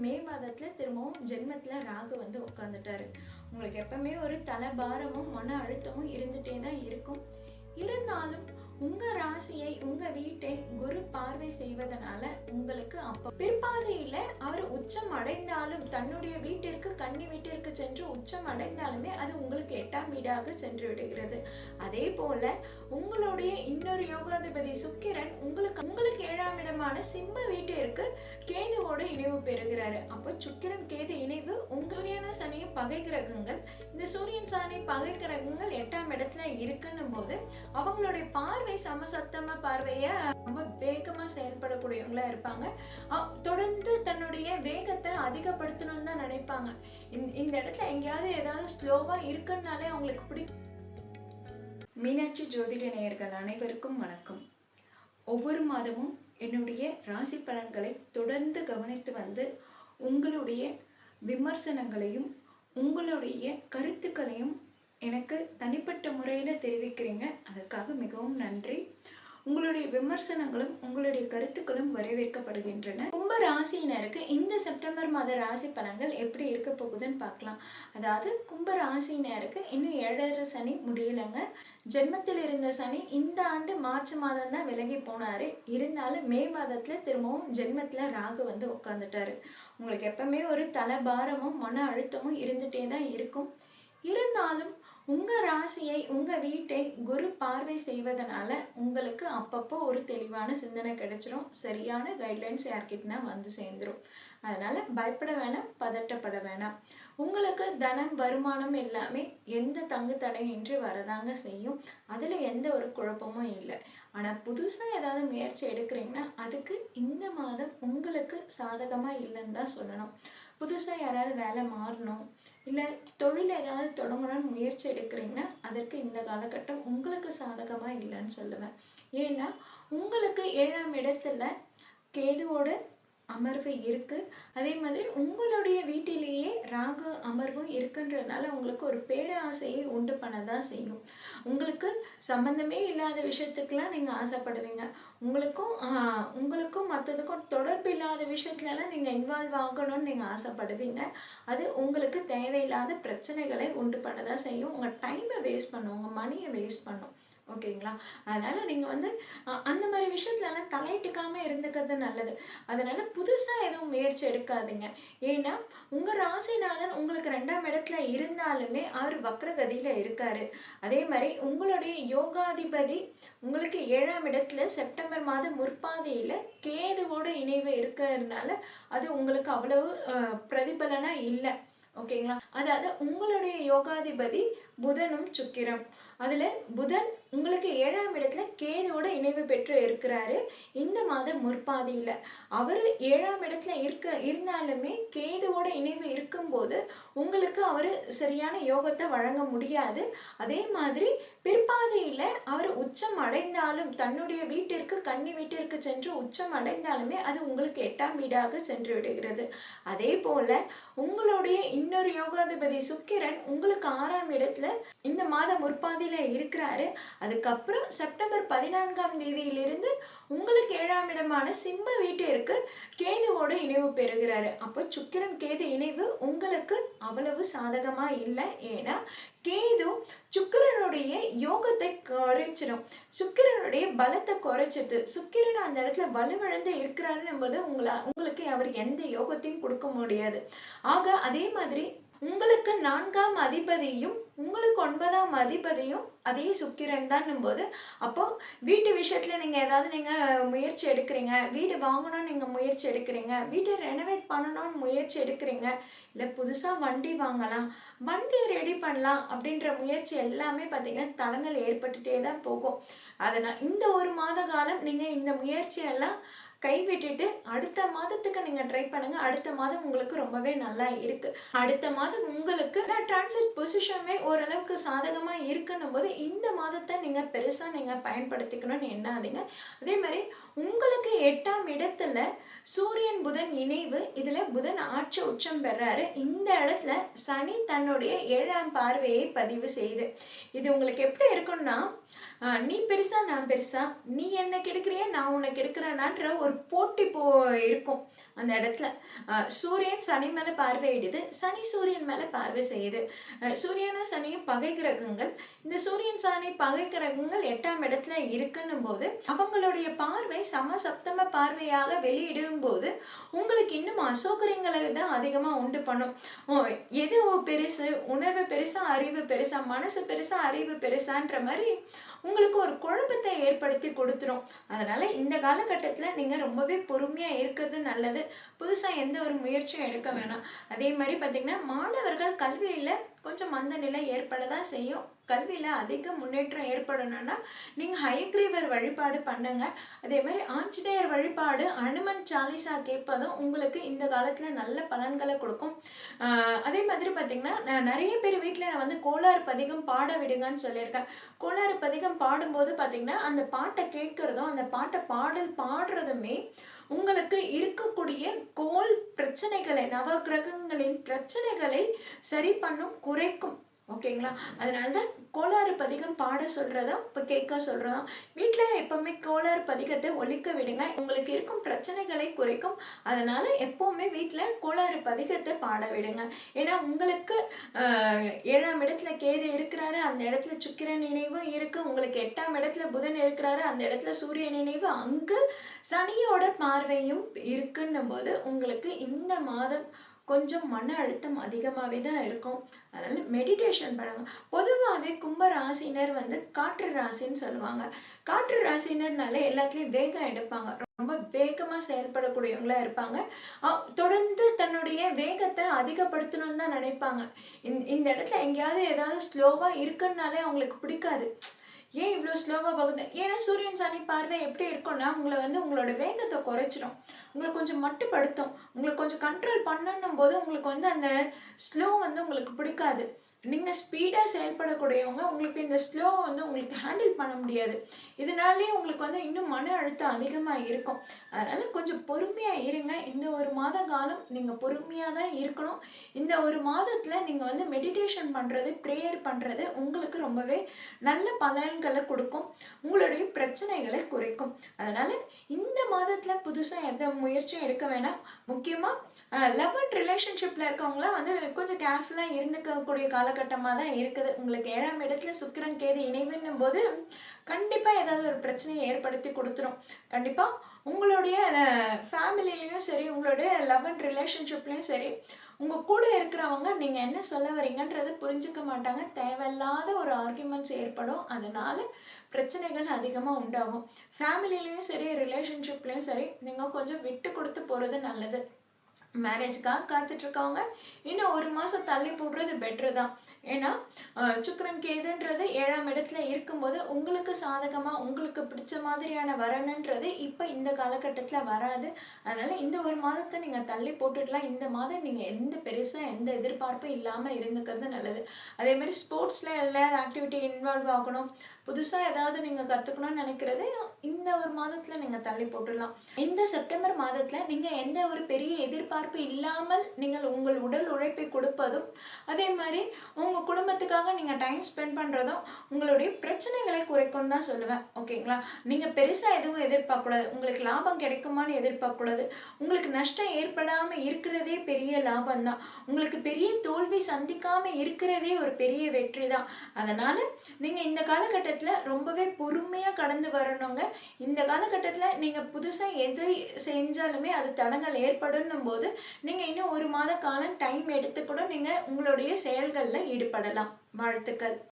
மே மாதத்தில் திரும்பவும் ஜென்மத்தில் ராகு வந்து உட்காந்துட்டாரு உங்களுக்கு எப்பவுமே ஒரு தலைபாரமும் மன அழுத்தமும் இருந்துகிட்டே தான் இருக்கும். இருந்தாலும் உங்க ராசியை உங்க வீட்டை குரு பார்வை செய்வதனால உங்களுக்கு அப்ப பிற்பாதையில அவர் உச்சம் அடைந்தாலும் தன்னுடைய வீட்டிற்கு கன்னி வீட்டிற்கு சென்று உச்சம் அடைந்தாலுமே அது உங்களுக்கு எட்டாம் வீடாக சென்று விடுகிறது. அதே போல உங்களுடைய இன்னொரு யோகாதிபதி சுக்கிரன் உங்களுக்கு உங்களுக்கு ஏழாம் இடமான சிம்ம வீட்டிற்கு கேதுவோட இணைவு பெறுகிறாரு. அப்போ சுக்கிரன் கேது இணைவு உங்க சூரியனும் சனியும் பகை கிரகங்கள் இந்த சூரியன் சனி பகை கிரகங்கள் எட்டாம் இடத்துல இருக்குன்னும் போது அவங்களுடைய பார்வை சமசத்தம பார்வையை ரொம்ப வேகமா செயல்படக்கூடியவங்களா இருப்பாங்க. தொடர்ந்து தன்னுடைய வேகத்தை அதிகப்படுத்தணும்னு தான் நினைப்பாங்க. இந்த- இடத்துல எங்கேயாவது ஏதாவது ஸ்லோவா இருக்குன்னாலே அவங்களுக்கு பிடிக்கும். மீனாட்சி ஜோதிட நேயர்கள் அனைவருக்கும் வணக்கம். ஒவ்வொரு மாதமும் என்னுடைய ராசி பலன்களை தொடர்ந்து கவனித்து வந்து உங்களுடைய விமர்சனங்களையும் உங்களுடைய கருத்துக்களையும் எனக்கு தனிப்பட்ட முறையில் தெரிவிக்கிறீங்க. அதற்காக மிக நன்றி. உங்களுடைய விமர்சனங்களும் உங்களுடைய கருத்துக்களும் வரவேற்கப்படுகின்றன. கும்ப ராசியினருக்கு இந்த செப்டம்பர் மாத ராசி பலன்கள் எப்படி இருக்க போகுதுன்னு பார்க்கலாம். அதாவது கும்ப ராசியினருக்கு இன்னும் ஏழரை சனி முடியலைங்க. ஜென்மத்தில் இருந்த சனி இந்த ஆண்டு மார்ச் மாதம் தான் விலகி போனாரு. இருந்தாலும் மே மாதத்தில் திரும்பவும் ஜென்மத்தில் ராகு வந்து உட்காந்துட்டாரு உங்களுக்கு எப்பவுமே ஒரு தலைபாரமும் மன அழுத்தமும் இருந்துகிட்டே தான் இருக்கும். இருந்தாலும் உங்கள் ராசியை உங்கள் வீட்டை குரு பார்வை செய்வதனால உங்களுக்கு அப்பப்போ ஒரு தெளிவான சிந்தனை கிடைச்சிரும். சரியான கைட்லைன்ஸ் யார்கிட்டனா வந்து சேர்ந்துரும். அதனால் பயப்பட வேணாம் பதட்டப்பட வேணாம். உங்களுக்கு தனம் வருமானம் எல்லாமே எந்த தங்கு தடையின்றி வரதாங்க செய்யும். அதில் எந்த ஒரு குழப்பமும் இல்லை. ஆனால் புதுசாக ஏதாவது முயற்சி எடுக்கிறீங்கன்னா அதுக்கு இந்த மாதம் உங்களுக்கு சாதகமாக இல்லைன்னு தான் சொல்லணும். புதுசாக யாராவது வேலை மாறணும் இல்லை தொழில் ஏதாவது தொடங்கணும்னு முயற்சி எடுக்கிறீங்கன்னா அதற்கு இந்த காலகட்டம் உங்களுக்கு சாதகமாக இல்லைன்னு சொல்லுவேன். ஏன்னா உங்களுக்கு ஏழாம் இடத்துல கேதுவோட அமர்வு இருக்குது அதே மாதிரி உங்களுடைய வீட்டிலேயே உணர்வும் இருக்குன்றதுனால உங்களுக்கு ஒரு பேராசையை உண்டு பண்ண தான் செய்யும். உங்களுக்கு சம்பந்தமே இல்லாத விஷயத்துக்கெல்லாம் நீங்கள் ஆசைப்படுவீங்க. உங்களுக்கும் உங்களுக்கும் மற்றதுக்கும் தொடர்பு இல்லாத விஷயத்துலலாம் நீங்கள் இன்வால்வ் ஆகணும்னு நீங்கள் ஆசைப்படுவீங்க. அது உங்களுக்கு தேவையில்லாத பிரச்சனைகளை உண்டு பண்ண தான் செய்யும் உங்கள் டைமை வேஸ்ட் பண்ணும். உங்கள் மணியை வேஸ்ட் பண்ணும். ஓகேங்களா? அதனால் நீங்கள் வந்து அந்த மாதிரி விஷயத்துலலாம் தலையிட்டுக்காமல் இருந்துக்கிறது நல்லது. அதனால் புதுசாக எதுவும் முயற்சி எடுக்காதுங்க. ஏன்னா உங்கள் ராசிநாதன் உங்களுக்கு ரெண்டாம் இடத்துல இருந்தாலுமே அவர் வக்ரகதியில் இருக்கார். அதே மாதிரி உங்களுடைய யோகாதிபதி உங்களுக்கு ஏழாம் இடத்துல செப்டம்பர் மாதம் முற்பாதையில் கேதுவோட இணைவு இருக்கிறதுனால அது உங்களுக்கு அவ்வளவு பிரதிபலனாக இல்லை. ஓகேங்களா? அதாவது உங்களுடைய யோகாதிபதி புதனும் சுக்கிரம். அதில் புதன் உங்களுக்கு ஏழாம் இடத்துல கேதுவோட இணைவு பெற்று இருக்கிறாரு. இந்த மாதம் முற்பாதியில். அவர் ஏழாம் இடத்துல இருக்க இருந்தாலுமே கேதுவோட இணைவு இருக்கும்போது உங்களுக்கு அவர் சரியான யோகத்தை வழங்க முடியாது. அதே மாதிரி பிற்பாதையில் அவர் உச்சம் அடைந்தாலும் தன்னுடைய வீட்டிற்கு கன்னி வீட்டிற்கு சென்று உச்சம் அடைந்தாலுமே அது உங்களுக்கு எட்டாம் வீடாக சென்று விடுகிறது. அதே போல உங்களுடைய இன்னொரு யோகாதிபதி சுக்கிரன் உங்களுக்கு ஆறாம் இடத்துல இந்த மாதம் முற்பாதியில இருக்கிறாரு. அதுக்கப்புறம் செப்டம்பர் பதினான்காம் தேதியிலிருந்து உங்களுக்கு ஏழாம் இடமான சிம்ம வீட்டிற்கு கேதுவோட இணைவு பெறுகிறாரு. அப்போ சுக்கிரன் கேது இணைவு உங்களுக்கு அவ்வளவு சாதகமாக இல்லை. ஏன்னா கேது சுக்கிரனுடைய யோகத்தை குறைச்சிடும் சுக்கிரனுடைய பலத்தை குறைச்சிட்டு சுக்கிரன் அந்த இடத்துல வலுவிழந்து இருக்கிறாருன்னும் போது உங்களை உங்களுக்கு அவர் எந்த யோகத்தையும் கொடுக்க முடியாது. ஆக அதே மாதிரி உங்களுக்கு நான்காம் அதிபதியும் உங்களுக்கு ஒன்பதாம் அதிபதியும் அதே சுக்கிரன் தான்னும் போது அப்போ வீட்டு விஷயத்துல நீங்க ஏதாவது நீங்க முயற்சி எடுக்கிறீங்க வீடு வாங்கணும்னு நீங்க முயற்சி எடுக்கிறீங்க வீட்டை ரெனோவேட் பண்ணணும்னு முயற்சி எடுக்கிறீங்க இல்லை புதுசாக வண்டி வாங்கலாம் வண்டியை ரெடி பண்ணலாம் அப்படின்ற முயற்சி எல்லாமே பார்த்தீங்கன்னா தடங்கள் ஏற்பட்டுட்டே தான் போகும். அதனால் இந்த ஒரு மாத காலம் நீங்கள் இந்த முயற்சியெல்லாம் கைவிட்டுட்டு அடுத்த மாதத்துக்கு நீங்கள் ட்ரை பண்ணுங்கள் அடுத்த மாதம் உங்களுக்கு ரொம்பவே நல்லா இருக்குது அடுத்த மாதம் உங்களுக்கு டிரான்சிட் பொசிஷனுமே ஓரளவுக்கு சாதகமாக இருக்குன்னும் போது இந்த மாதத்தை நீங்கள் பெருசாக நீங்கள் பயன்படுத்திக்கணும்னு எண்ணாதீங்க. அதே மாதிரி உங்களுக்கு எட்டாம் இடத்துல சூரியன் புதன் இணைவு இதில் புதன் ஆட்சி உச்சம் பெறாரு. இந்த இடத்துல சனி தன்னுடைய ஏழாம் பார்வையை பதிவு செய்யுது இது உங்களுக்கு எப்படி இருக்கும்னா நீ பெருசா நான் பெருசா? நீ என்ன கெடுக்கிறிய? நான் உன்னை கெடுக்கிறேனான்ற ஒரு போட்டி போ இருக்கும் அந்த இடத்துல. சூரியன் சனி மேலே பார்வையிடுது சனி சூரியன் மேலே பார்வை செய்யுது. சூரியனும் சனியும் பகை கிரகங்கள். இந்த சூரியன் சனி பகை கிரகங்கள் எட்டாம் இடத்துல இருக்குன்னும் போது அவங்களுடைய பார்வை சமசப்தம பார்வையாக வெளியிடும் போது உங்களுக்கு இன்னும் அசௌகரியங்களை தான் அதிகமாக உண்டு பண்ணும். ஓ, எது பெருசு? உணர்வு பெருசா? அறிவு பெருசா? மனசு பெருசா? அறிவு பெருசான்ற மாதிரி உங்களுக்கு ஒரு குழப்பத்தை ஏற்படுத்தி கொடுத்துரும். அதனால இந்த காலகட்டத்தில் நீங்கள் ரொம்பவே பொறுமையாக இருக்கிறது நல்லது. புதுசாக எந்த ஒரு முயற்சியும் எடுக்க வேணாம். அதே மாதிரி பார்த்திங்கன்னா மாணவர்கள் கல்வியில் கொஞ்சம் மந்த நிலை ஏற்பட தான் செய்யும். கல்வியில் அதிக முன்னேற்றம் ஏற்படணும்னா நீங்கள் ஹயக்ரீவர் வழிபாடு பண்ணுங்க. அதே மாதிரி ஆஞ்சநேயர் வழிபாடு அனுமன் சாலிசா கேட்பதும் உங்களுக்கு இந்த காலத்தில் நல்ல பலன்களை கொடுக்கும். அதே மாதிரி பார்த்திங்கன்னா நான் நிறைய பேர் வீட்டில் நான் வந்து கோளாறு பதிகம் பாட விடுங்கன்னு சொல்லியிருக்கேன். கோளாறு பதிகம் பாடும்போது பார்த்திங்கன்னா அந்த பாட்டை கேட்குறதும் அந்த பாட்டை பாடல் பாடுறதுமே உங்களுக்கு இருக்கக்கூடிய கோல் பிரச்சனைகளை நவகிரகங்களின் பிரச்சனைகளை சரி பண்ணும் குறைக்கும். ஓகேங்களா? அதனால தான் கோளாறு பதிகம் பாட சொல்கிறதும் இப்போ கேட்க சொல்கிறதும் வீட்டில் எப்போவுமே கோளாறு பதிகத்தை ஒழிக்க விடுங்க. உங்களுக்கு இருக்கும் பிரச்சனைகளை குறைக்கும். அதனால் எப்போவுமே வீட்டில் கோளாறு பதிகத்தை பாட விடுங்க. ஏன்னா உங்களுக்கு ஏழாம் இடத்துல கேது இருக்கிறாரு அந்த இடத்துல சுக்கிரன் நினைவும் இருக்குது உங்களுக்கு எட்டாம் இடத்துல புதன் இருக்கிறாரு அந்த இடத்துல சூரிய நினைவு அங்கு சனியோட பார்வையும் இருக்குன்னும் போது உங்களுக்கு இந்த மாதம் கொஞ்சம் மன அழுத்தம் அதிகமாகவே தான் இருக்கும். அதனால் மெடிடேஷன் பண்ணுங்க பொதுவாகவே கும்ப ராசினர் வந்து காற்று ராசின்னு சொல்லுவாங்க. காற்று ராசினர்னால எல்லாத்துலேயும் வேகம் எடுப்பாங்க. ரொம்ப வேகமாக செயல்படக்கூடியவங்களாக இருப்பாங்க. தொடர்ந்து தன்னுடைய வேகத்தை அதிகப்படுத்தணும்னு தான் நினைப்பாங்க. இந்த இடத்துல எங்கேயாவது ஏதாவது ஸ்லோவாக இருக்குன்னாலே அவங்களுக்கு பிடிக்காது. ஏன் இவ்வளோ ஸ்லோவாக போகுது ஏன்னா சூரியன் சனி பார்வை எப்படி இருக்கும்னா உங்களை வந்து உங்களோட வேகத்தை குறைச்சிடும் உங்களை கொஞ்சம் மட்டுப்படுத்தும். உங்களுக்கு கொஞ்சம் கண்ட்ரோல் பண்ணணும் போது உங்களுக்கு வந்து அந்த ஸ்லோ வந்து உங்களுக்கு பிடிக்காது. நீங்கள் ஸ்பீடாக செயல்படக்கூடியவங்க உங்களுக்கு இந்த ஸ்லோ வந்து உங்களுக்கு ஹேண்டில் பண்ண முடியாது. இதனாலேயே உங்களுக்கு வந்து இன்னும் மன அழுத்தம் அதிகமாக இருக்கும். அதனால் கொஞ்சம் பொறுமையாக இருங்க. இந்த ஒரு மாத காலம் நீங்கள் பொறுமையாக தான் இருக்கணும். இந்த ஒரு மாதத்தில் நீங்கள் வந்து மெடிடேஷன் பண்ணுறது ப்ரேயர் பண்ணுறது உங்களுக்கு ரொம்பவே நல்ல பலன்களை கொடுக்கும். உங்களுடைய பிரச்சனைகளை குறைக்கும். அதனால் இந்த மாதத்தில் புதுசாக எந்த முயற்சியும் எடுக்க வேணாம். முக்கியமாக லவ் அண்ட் ரிலேஷன்ஷிப்பில் இருக்கவங்களாம் வந்து கொஞ்சம் கேர்ஃபுல்லாக இருந்துக்கக்கூடிய காலம் காலகட்டமாக தான் இருக்குது. உங்களுக்கு ஏழாம் இடத்துல சுக்கிரன் கேது இணைவுன்னும் போது கண்டிப்பாக ஏதாவது ஒரு பிரச்சனையை ஏற்படுத்தி கொடுத்துரும். கண்டிப்பாக உங்களுடைய ஃபேமிலிலையும் சரி உங்களுடைய லவ் அண்ட் ரிலேஷன்ஷிப்லேயும் சரி உங்கள் கூட இருக்கிறவங்க நீங்கள் என்ன சொல்ல வரீங்கன்றது புரிஞ்சுக்க மாட்டாங்க. தேவையில்லாத ஒரு ஆர்குமெண்ட்ஸ் ஏற்படும். அதனால் பிரச்சனைகள் அதிகமாக உண்டாகும். ஃபேமிலிலையும் சரி ரிலேஷன்ஷிப்லேயும் சரி நீங்கள் கொஞ்சம் விட்டு கொடுத்து போகிறது நல்லது. மேரேஜ்க்காக காத்துட்ருக்கவங்க இன்னும் ஒரு மாதம் தள்ளி போடுறது பெட்ரு தான். ஏன்னா சுக்கரன் கேதுன்றது ஏழாம் இடத்துல இருக்கும்போது உங்களுக்கு சாதகமாக உங்களுக்கு பிடிச்ச மாதிரியான வரணுன்றது இப்போ இந்த காலகட்டத்தில் வராது. அதனால் இந்த ஒரு மாதத்தை நீங்கள் தள்ளி போட்டுடலாம். இந்த மாதம் நீங்கள் எந்த பெருசாக எந்த எதிர்பார்ப்பும் இல்லாமல் இருந்துக்கிறது நல்லது. அதே மாதிரி ஸ்போர்ட்ஸில் எல்லா ஆக்டிவிட்டி இன்வால்வ் ஆகணும். புதுசாக ஏதாவது நீங்கள் கற்றுக்கணும்னு நினைக்கிறது இந்த ஒரு மாதத்தில் நீங்கள் தள்ளி போட்டுடலாம். இந்த செப்டம்பர் மாதத்தில் நீங்கள் எந்த ஒரு பெரிய எதிர்பார்ப்பு இல்லாமல் நீங்கள் உங்கள் உடல் உழைப்பை கொடுப்பதும் அதே மாதிரி உங்கள் குடும்பத்துக்காக நீங்கள் டைம் ஸ்பெண்ட் பண்ணுறதும் உங்களுடைய பிரச்சனைகளை குறைக்கும்னு தான் சொல்லுவேன். ஓகேங்களா? நீங்கள் பெருசாக எதுவும் எதிர்பார்க்கக்கூடாது. உங்களுக்கு லாபம் கிடைக்குமான்னு எதிர்பார்க்கக்கூடாது. உங்களுக்கு நஷ்டம் ஏற்படாமல் இருக்கிறதே பெரிய லாபம் தான். உங்களுக்கு பெரிய தோல்வி சந்திக்காமல் இருக்கிறதே ஒரு பெரிய வெற்றி தான். அதனால் நீங்கள் இந்த காலகட்டத்தில் காலகட்டத்தில் ரொம்பவே பொறுமையாக கடந்து வரணுங்க. இந்த காலகட்டத்தில் நீங்கள் புதுசாக எதை செஞ்சாலுமே அது தடங்கள் ஏற்படணும் போது நீங்கள் இன்னும் ஒரு மாத காலம் டைம் எடுத்து கூட நீங்கள் உங்களுடைய செயல்களில் ஈடுபடலாம். வாழ்த்துக்கள்.